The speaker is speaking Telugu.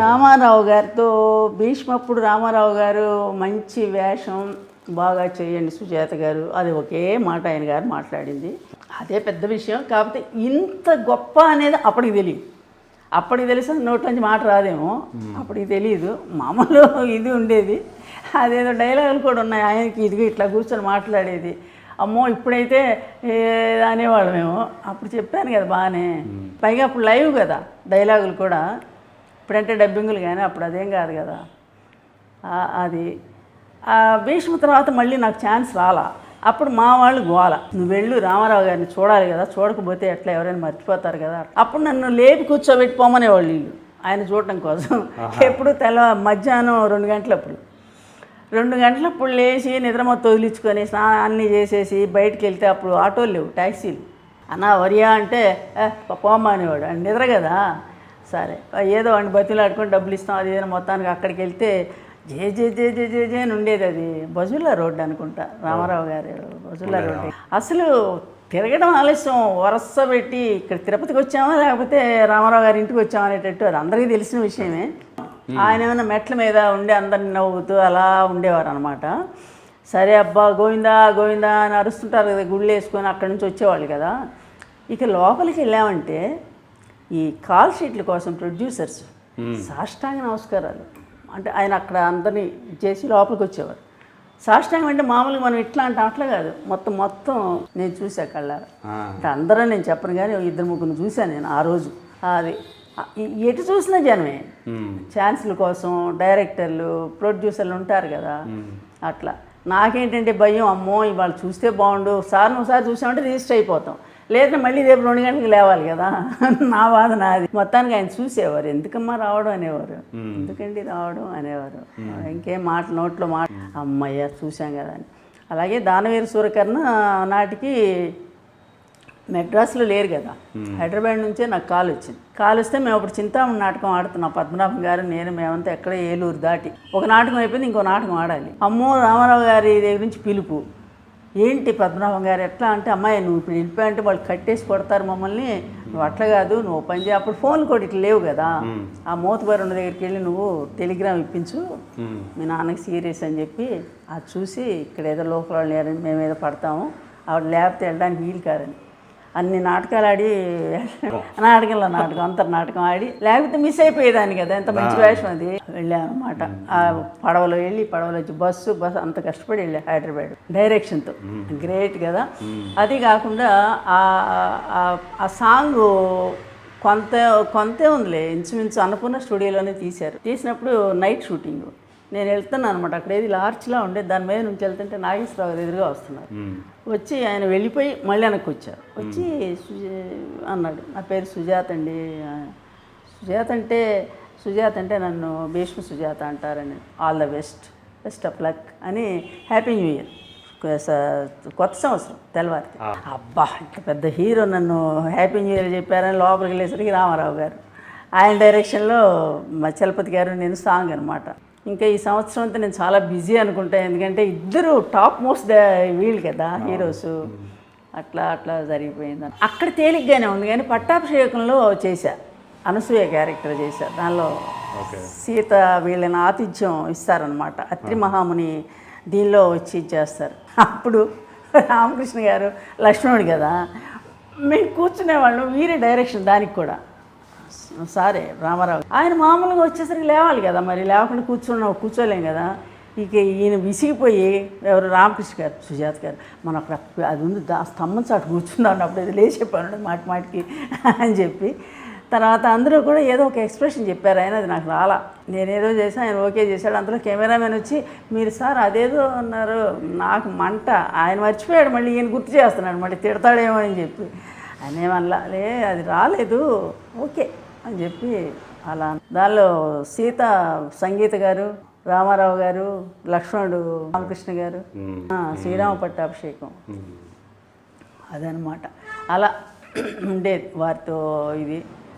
రామారావు గారితో భీష్మప్పుడు రామారావు గారు మంచి వేషం బాగా చేయండి సుజాత గారు. అది ఒకే మాట ఆయన గారు మాట్లాడింది. అదే పెద్ద విషయం. కాకపోతే ఇంత గొప్ప అనేది అప్పటికి తెలియదు అప్పటికి తెలిసి నోటి నుంచి మాట రాదేమో. అప్పటికి తెలియదు మామూలు ఇది ఉండేది. అదేదో డైలాగులు కూడా ఉన్నాయి. ఆయనకి ఇదిగో ఇట్లా కూర్చొని మాట్లాడేది. అమ్మో ఇప్పుడైతే అనేవాళ్ళమేమో. అప్పుడు చెప్పాను కదా బాగానే పైగా అప్పుడు లైవ్ కదా డైలాగులు కూడా. ఇప్పుడంటే డబ్బింగులు కానీ అప్పుడు అదేం కాదు కదా. అది. భీష్మ తర్వాత మళ్ళీ నాకు ఛాన్స్ రాలా. అప్పుడు మా వాళ్ళు గోల. నువ్వు వెళ్ళు రామారావు గారిని చూడాలి కదా. చూడకపోతే ఎట్లా ఎవరైనా మర్చిపోతారు కదా. అప్పుడు నన్ను లేపి కూర్చోబెట్టి పోమనేవాళ్ళు వీళ్ళు. ఆయన చూడటం కోసం. ఎప్పుడు తెల్ల మధ్యాహ్నం రెండు గంటలప్పుడు. రెండు గంటలప్పుడు లేచి నిద్రమొత్తం వదిలించుకొని స్నానం అన్నీ చేసేసి బయటికి వెళ్తే అప్పుడు ఆటోలు లేవు ట్యాక్సీలు అన్నా వరియా అంటే "ఏ, పోమ్మా అనేవాడు. నిద్ర కదా. సరే. ఏదో వాడిని బతిలాడుకొని డబ్బులు ఇస్తాం అది ఏదైనా మొత్తానికి అక్కడికి వెళ్తే జే జే జే జే జే జే అని ఉండేది అది. బజుల్లా రోడ్డు అనుకుంటా రామారావు గారు బజుల్లా రోడ్డు. అసలు తిరగడం ఆలస్యం వరస పెట్టి ఇక్కడ తిరుపతికి వచ్చామా లేకపోతే రామారావు గారి ఇంటికి వచ్చామా అనేటట్టు అది అందరికీ తెలిసిన విషయమే. ఆయన ఏమైనా మెట్ల మీద ఉండి అందరిని నవ్వుతూ అలా ఉండేవారు అనమాట సరే అబ్బా గోవిందా గోవిందా అని అరుస్తుంటారు కదా గుళ్ళు వేసుకొని అక్కడి నుంచి వచ్చేవాళ్ళు కదా. ఇక లోపలికి వెళ్ళామంటే ఈ కాల్ షీట్ల కోసం ప్రొడ్యూసర్స్ సాష్టాంగ నమస్కారాలు. అంటే ఆయన అక్కడ అందరినీ చేసి లోపలికి వచ్చేవారు. సాష్టాంగం అంటే మామూలుగా మనం ఇట్లా అంటే అట్లా కాదు. మొత్తం మొత్తం నేను చూసా కళ్ళారా. అంటే అందరూ నేను చెప్పను కానీ ఇద్దరు ముగ్గురు చూశాను నేను ఆ రోజు. అది ఎటు చూసినా జనమే. ఛాన్సుల కోసం డైరెక్టర్లు ప్రొడ్యూసర్లు ఉంటారు కదా. అట్లా. నాకేంటంటే భయం అమ్మో ఇవాళ చూస్తే బాగుండు. సార్ నువ్వు సార్ చూసామంటే రిజిస్టర్ అయిపోతాం. లేదంటే మళ్ళీ రేపు రెండు గంటలకు లేవాలి కదా. నా బాధ నాది. మొత్తానికి ఆయన చూసేవారు. ఎందుకమ్మా రావడం అనేవారు. ఎందుకండి రావడం అనేవారు. ఇంకేం మాట నోట్లో మాట. అమ్మయ్య చూసాం కదా అని. అలాగే దానవీర సూరకర్ణ నాటికి మెడ్రాస్లో లేరు కదా. హైదరాబాద్ నుంచే నాకు కాల్ వచ్చింది. కాల్ వస్తే మేము అప్పుడు చింతామణి నాటకం ఆడుతున్నాం. పద్మనాభం గారు నేను మేమంతా ఎక్కడ ఏలూరు దాటి. ఒక నాటకం అయిపోయింది ఇంకో నాటకం ఆడాలి. అమ్మో రామారావు గారి దగ్గర నుంచి పిలుపు. ఏంటి పద్మనాభం గారు ఎట్లా అంటే అమ్మాయి నువ్వు ఇప్పుడు వెళ్ళిపోయాలంటే వాళ్ళు కట్టేసి కొడతారు మమ్మల్ని. నువ్వు అట్లా కాదు నువ్వు పని చేయ. అప్పుడు ఫోన్లు కూడా ఇట్లా లేవు కదా. ఆ మోతుబారు ఉన్న దగ్గరికి వెళ్ళి నువ్వు టెలిగ్రామ్ ఇప్పించు. మీ నాన్నకి సీరియస్ అని చెప్పి అది చూసి ఇక్కడ ఏదో లోపల వాళ్ళు మేము ఏదో పడతాము. ఆవిడ లేకపోతే వెళ్ళడానికి వీలు కాదని. అన్ని నాటకాలు ఆడి నాటకంలో నాటకం అంతర్ నాటకం ఆడి లేకపోతే మిస్ అయిపోయేదాన్ని కదా ఎంత మంచి వేషం అది. వెళ్ళాను అనమాట ఆ పడవలో వెళ్ళి పడవలో వచ్చి బస్సు బస్సు అంత కష్టపడి వెళ్ళా హైదరాబాద్. డైరెక్షన్తో. గ్రేట్ కదా. అది కాకుండా ఆ సాంగ్ కొంత కొంతే ఉందిలే. ఇంచుమించు అన్నపూర్ణ స్టూడియోలోనే తీశారు. తీసినప్పుడు నైట్ షూటింగ్. నేను వెళ్తున్నాను అనమాట అక్కడ ఏది లార్చ్లా ఉండే దాని మీద నుంచి వెళ్తుంటే నాగేశ్వరరావు గారు ఎదురుగా వస్తున్నారు. వచ్చి ఆయన వెళ్ళిపోయి మళ్ళీ వెనక్కి వచ్చారు. వచ్చి అన్నాడు. నా పేరు సుజాత అండి. సుజాత అంటే సుజాత అంటే నన్ను భీష్మ సుజాత అంటారని. All the best. Best of luck అని హ్యాపీ న్యూ ఇయర్. కొత్త సంవత్సరం తెల్లవారితే అబ్బా ఇంత పెద్ద హీరో నన్ను హ్యాపీ న్యూ ఇయర్ చెప్పారని లోపలికి వెళ్ళేసరికి రామారావు గారు. ఆయన డైరెక్షన్లో మా చలపతి గారు నేను సాంగ్ అనమాట ఇంకా ఈ సంవత్సరం అంతా నేను చాలా బిజీ అనుకుంటా ఎందుకంటే ఇద్దరు టాప్ మోస్ట్ వీళ్ళు కదా హీరోస్. అట్లా అట్లా జరిగిపోయింది అక్కడ తేలిగ్గానే ఉంది కానీ పట్టాభిషేకంలో చేశా అనసూయ క్యారెక్టర్ చేశా. దానిలో సీత వీళ్ళని ఆతిథ్యం ఇస్తారనమాట అత్రి మహాముని దీనిలో వచ్చి ఇచ్చేస్తారు అప్పుడు రామకృష్ణ గారు లక్ష్మణుడు కదా మేము కూర్చునేవాళ్ళు వీరి డైరెక్షన్ దానికి కూడా. సారే రామారావు. ఆయన మామూలుగా వచ్చేసరికి లేవాలి కదా మరి లేకుండా కూర్చున్నావు కూర్చోలేం కదా. ఇక ఈయన విసిగిపోయి ఎవరు రామకృష్ణ గారు సుజాత గారు మన అది ఉంది దా స్తంభం చాటు కూర్చున్నాను అప్పుడు ఇది లేచి పనుడు మాటి మాటికి అని చెప్పి. తర్వాత అందరూ కూడా ఏదో ఒక ఎక్స్ప్రెషన్ చెప్పారు ఆయన అది నాకు రాలా. నేనేదో చేశాను ఆయన ఓకే చేశాడు అందులో కెమెరామెన్ వచ్చి మీరు సార్ అదేదో అన్నారు నాకు మంట ఆయన మర్చిపోయాడు మళ్ళీ ఈయన గుర్తు చేస్తున్నాడు మళ్ళీ తిడతాడేమో అని చెప్పి. ఆయన ఏమనలా లే అది రాలేదు ఓకే. అని చెప్పి అలా దానిలో సీత సంగీత గారు రామారావు గారు లక్ష్మణుడు రామకృష్ణ గారు శ్రీరామ పట్టాభిషేకం. అదనమాట అలా ఉండేది వారితో ఇది.